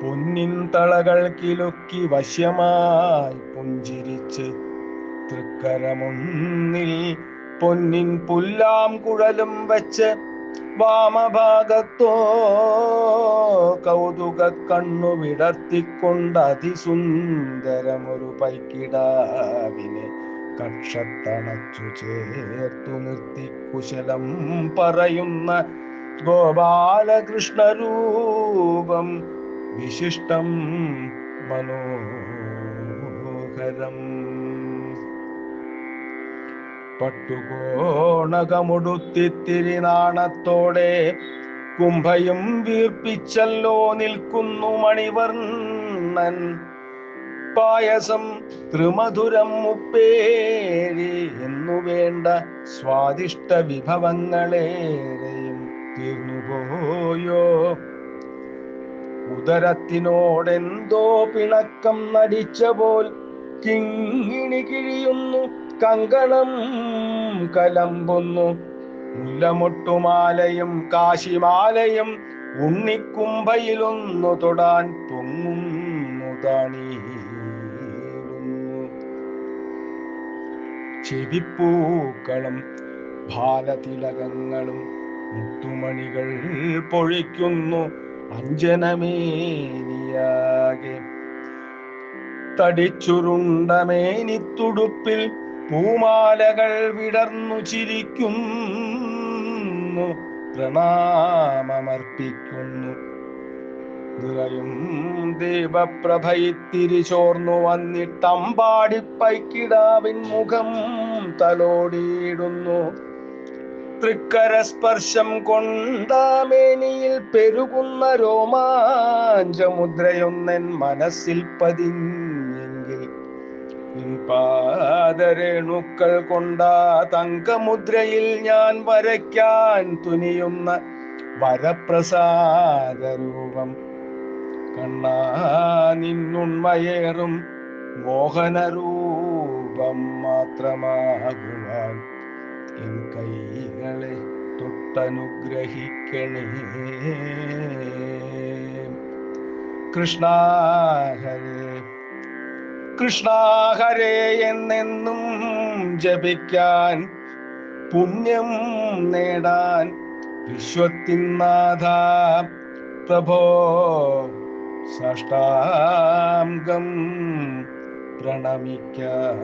പൊന്നിൻ തളകൾ കിലുക്കി വശ്യമായി പുഞ്ചിരിച്ച് തൃക്കരമൊന്നിൽ പൊന്നിൻ പുല്ലാം കുഴലും വെച്ച് വാമഭാഗത്തോ കൗതുക കണ്ണു വിടർത്തിക്കൊണ്ട് അതിസുന്ദരമൊരു പൈക്കിടാവിനെ കക്ഷത്തണച്ചു ചേർത്തു നിർത്തി കുശലം പറയുന്ന ഗോപാലകൃഷ്ണരൂപം വിശിഷ്ടം മനോഹരം പട്ടുകോണകമുടുത്തിത്തിരി നാണത്തോടെ കുംഭയും വീർപ്പിച്ചല്ലോ നിൽക്കുന്നു മണിവർണൻ. പായസം ത്രിമധുരം മുപ്പേരി എന്നു വേണ്ട സ്വാദിഷ്ട വിഭവങ്ങളേറെയും തീർന്നുപോയോ ഉദരത്തിനോടെന്തോ പിണക്കം നടിച്ച പോൽ കിങ്ങിണി കിഴിയുന്നു കങ്കണം കലമ്പുന്നു. മുല്ലമൊട്ടുമാലയും കാശിമാലയും ഉണ്ണിക്കുംഭയിലൊന്നു തൊടാൻ പൊങ്ങുന്നു താണീടുന്നു ചെവിപ്പൂക്കളും ഭാലതിലകങ്ങളും മുത്തുമണികൾ പൊഴിക്കുന്നു. അഞ്ജനമേനിയാകെ തടിച്ചുരുണ്ടമേനിത്തുടുപ്പിൽ പൂമാലകൾ വിടർന്നു ചിരിക്കുന്നു. പ്രണാമമർപ്പിക്കുന്നു. നിറയും ദീപപ്രഭയിത്തിരി ചോർന്നു വന്നിട്ടമ്പാടിപ്പൈക്കിടാവിൻ മുഖം തലോടിയിടുന്നു. തൃക്കരസ്പർശം കൊണ്ടാമേനിയിൽ പെരുകുന്ന രോമാഞ്ചമുദ്രയൊന്നെൻ മനസ്സിൽ പതിഞ്ഞെങ്കിൽ പാദരേണുക്കൾ കൊണ്ടാ തങ്കമുദ്രയിൽ ഞാൻ വരയ്ക്കാൻ തുനിയുന്ന വരപ്രസാദരൂപം കണ്ണാ നിന്നുണ്മയേറും മോഹനരൂപം മാത്രമാകുവാൻ എൻ കൈകളെ തൊട്ടനുഗ്രഹിക്കണേ. കൃഷ്ണ ഹരേ കൃഷ്ണ ഹരേ എന്നെന്നും ജപിക്കാൻ പുണ്യം നേടാൻ വിശ്വത്തിൻ നാഥ പ്രഭോ സാഷ്ടാംഗം പ്രണമിക്കാം